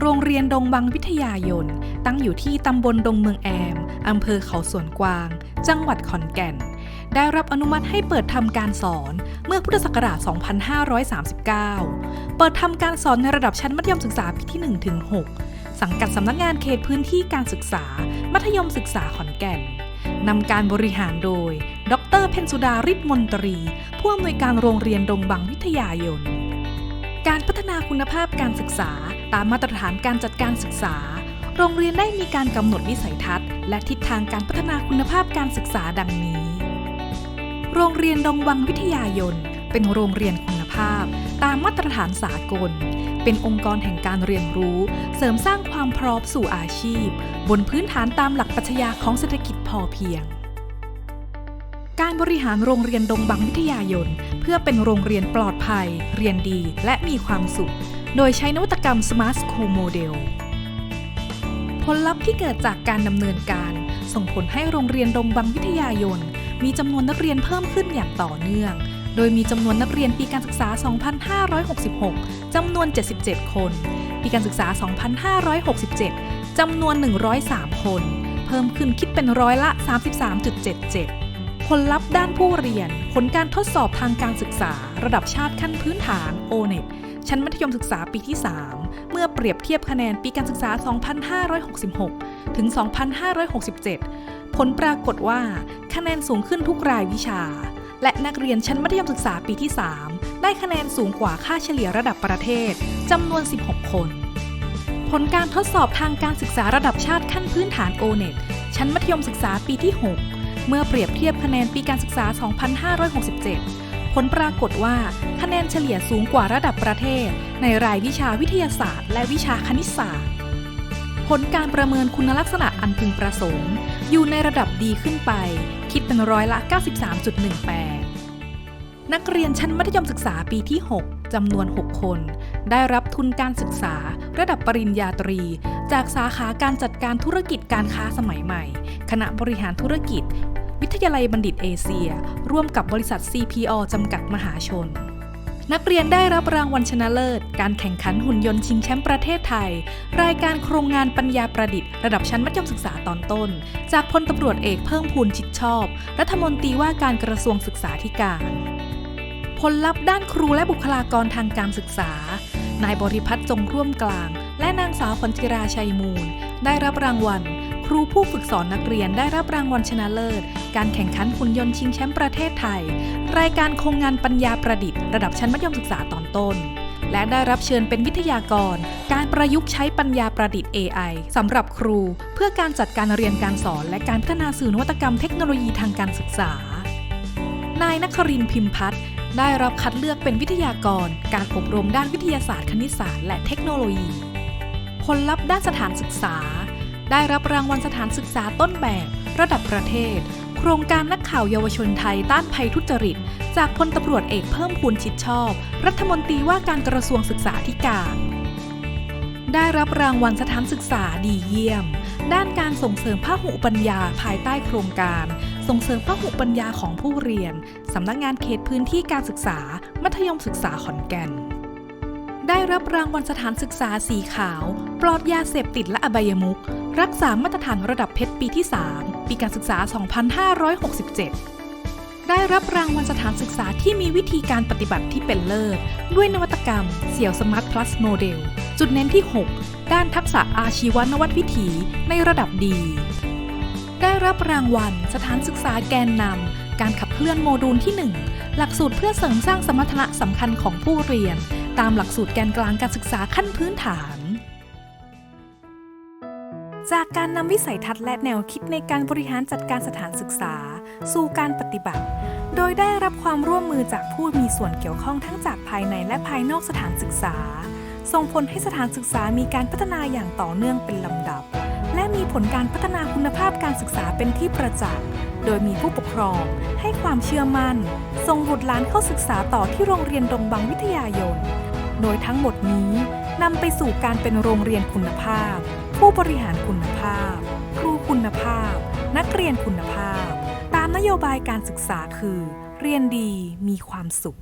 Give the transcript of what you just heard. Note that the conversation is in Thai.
โรงเรียนดงบังวิทยายน ตั้งอยู่ที่ตำบลดงเมืองแอม อำเภอเขาสวนกวาง จังหวัดขอนแก่น ได้รับอนุมัติให้เปิดทำการสอนเมื่อพุทธศักราช 2539 เปิดทำการสอนในระดับชั้นมัธยมศึกษาปีที่ 1 ถึง 6 สังกัดสำนักงานเขตพื้นที่การศึกษา มัธยมศึกษาขอนแก่นนำการบริหารโดย ดรเพนสุดาริศมนตรี ผู้อำนวยการโรงเรียนดงบังวิทยายนการ นาคุณภาพการศึกษา ตามมาตรฐานการจัดการศึกษา โรงเรียนได้มีการกำหนดวิสัยทัศน์ และทิศทางการพัฒนาคุณภาพการศึกษาดังนี้ โรงเรียนดงวังวิทยายน เป็นโรงเรียนคุณภาพ ตามมาตรฐานสากล เป็นองค์กรแห่งการเรียนรู้ เสริมสร้างความพร้อมสู่อาชีพ บนพื้นฐานตามหลักปรัชญาของเศรษฐกิจพอเพียง การบริหารโรงเรียนดงบังวิทยายน เพื่อเป็นโรงเรียนปลอดภัย เรียนดีและมีความสุข โดยใช้นวัตกรรม Smart School Model ผลลัพธ์ที่เกิดจากการดำเนินการ ส่งผลให้โรงเรียนดงบังวิทยายน มีจำนวนนักเรียนเพิ่มขึ้นอย่างต่อเนื่อง โดยมีจำนวนนักเรียนปีการศึกษา 2566 จำนวน 77 คน ปีการศึกษา 2567 จำนวน 103 คน เพิ่มขึ้นคิดเป็นร้อยละ 33.77 ลลัพธ์ด้านผู้เรียน ผลการทดสอบทางการศึกษา ระดับชาติขั้นพื้นฐาน O-NET ชั้นมัธยมศึกษาปีที่ 3 เมื่อเปรียบเทียบคะแนนปีการศึกษา 2566 ถึง 2567 ผลปรากฏว่า คะแนนสูงขึ้นทุกรายวิชา และนักเรียนชั้นมัธยมศึกษาปีที่ 3 ได้คะแนนสูงกว่าค่าเฉลี่ยระดับประเทศจำนวน 16 คน ผลการทดสอบทางการศึกษาระดับชาติขั้นพื้นฐาน O-NET ชั้นมัธยมศึกษาปีที่ 6 เมื่อเปรียบเทียบคะแนนปีการศึกษา 2567 ผลปรากฏว่าคะแนนเฉลี่ยสูงกว่าระดับประเทศ ในรายวิชาวิทยาศาสตร์ และวิชาคณิตศาสตร์ ผลการประเมินคุณลักษณะอันพึงประสงค์ อยู่ในระดับดีขึ้นไป คิดเป็นร้อยละ 93.18 นักเรียนชั้นมัธยมศึกษาปีที่ 6จำนวน 6 คน ได้รับทุนการศึกษา ระดับปริญญาตรี จากสาขาการจัดการธุรกิจการค้าสมัยใหม่ คณะบริหารธุรกิจ วิทยาลัยบัณฑิตเอเชีย ร่วมกับบริษัท CPO จำกัดมหาชน นักเรียนได้รับรางวัลชนะเลิศ การแข่งขันหุ่นยนต์ชิงแชมป์ประเทศไทย รายการโครงงานปัญญาประดิษฐ์ระดับชั้นมัธยมศึกษาตอนต้น จากพลตำรวจเอกเพิ่มพูนชิดชอบ รัฐมนตรีว่าการกระทรวงศึกษาธิการผลลัพธ์ด้านครูและบุคลากรทางการศึกษา นายบริพัตรจงร่วมกลาง และนางสาวขวัญจิราชัยมูล ได้รับรางวัล ครูผู้ฝึกสอนนักเรียนได้รับรางวัลชนะเลิศ การแข่งขันหุ่นยนต์ชิงแชมป์ประเทศไทย รายการโครงงานปัญญาประดิษฐ์ระดับชั้นมัธยมศึกษาตอนต้น และได้รับเชิญเป็นวิทยากร การประยุกต์ใช้ปัญญาประดิษฐ์ AI สำหรับครู เพื่อการจัดการเรียนการสอน และการพัฒนาสื่อนวัตกรรมเทคโนโลยีทางการศึกษานายนครินพิมพัฒน์ ได้รับคัดเลือกเป็นวิทยากร การอบรมด้านวิทยาศาสตร์คณิตศาสตร์และเทคโนโลยี ผลลัพธ์ด้านสถานศึกษา ได้รับรางวัลสถานศึกษาต้นแบบ ระดับประเทศ โครงการนักข่าวเยาวชนไทยต้านภัยทุจริต จากพลตำรวจเอกเพิ่มพูนชิดชอบ รัฐมนตรีว่าการกระทรวงศึกษาธิการ ได้รับรางวัลสถานศึกษาดีเยี่ยม ด้านการส่งเสริมพหุปัญญาภายใต้โครงการ ส่งเสริมพหุปัญญาของผู้เรียน สำนักงานเขตพื้นที่การศึกษา มัธยมศึกษาขอนแก่น ได้รับรางวัลสถานศึกษาสีขาว ปลอดยาเสพติดและอบายมุขรักษามาตรฐานระดับเพชรปีที่ 3 ปีการศึกษา 2567ได้รับรางวัลสถานศึกษาที่มีวิธีการปฏิบัติที่เป็นเลิศ ด้วยนวัตกรรมเสี่ยวสมาร์ทพลัสโมเดล จุดเน้นที่ 6 ด้านทักษะอาชีวนวัตวิถีในระดับดี รับรางวัล สถานศึกษาแกนนำ การขับเคลื่อนโมดูลที่ 1 หลักสูตรเพื่อเสริมสร้างสมรรถนะสำคัญของผู้เรียน ตามหลักสูตรแกนกลางการศึกษาขั้นพื้นฐาน จากการนำวิสัยทัศน์และแนวคิดในการบริหารจัดการสถานศึกษา สู่การปฏิบัติ โดยได้รับความร่วมมือจากผู้มีส่วนเกี่ยวข้องทั้งจากภายในและภายนอกสถานศึกษา ส่งผลให้สถานศึกษามีการพัฒนาอย่างต่อเนื่องเป็นลำดับ มีผลการพัฒนาคุณภาพการศึกษาเป็นที่ประจักษ์ โดยมีผู้ปกครองให้ความเชื่อมั่น ส่งบุตรหลานเข้าศึกษาต่อที่โรงเรียนดงบังวิทยายน โดยทั้งหมดนี้นำไปสู่การเป็นโรงเรียนคุณภาพ ผู้บริหารคุณภาพ ครูคุณภาพ นักเรียนคุณภาพ ตามนโยบายการศึกษาคือ เรียนดีมีความสุข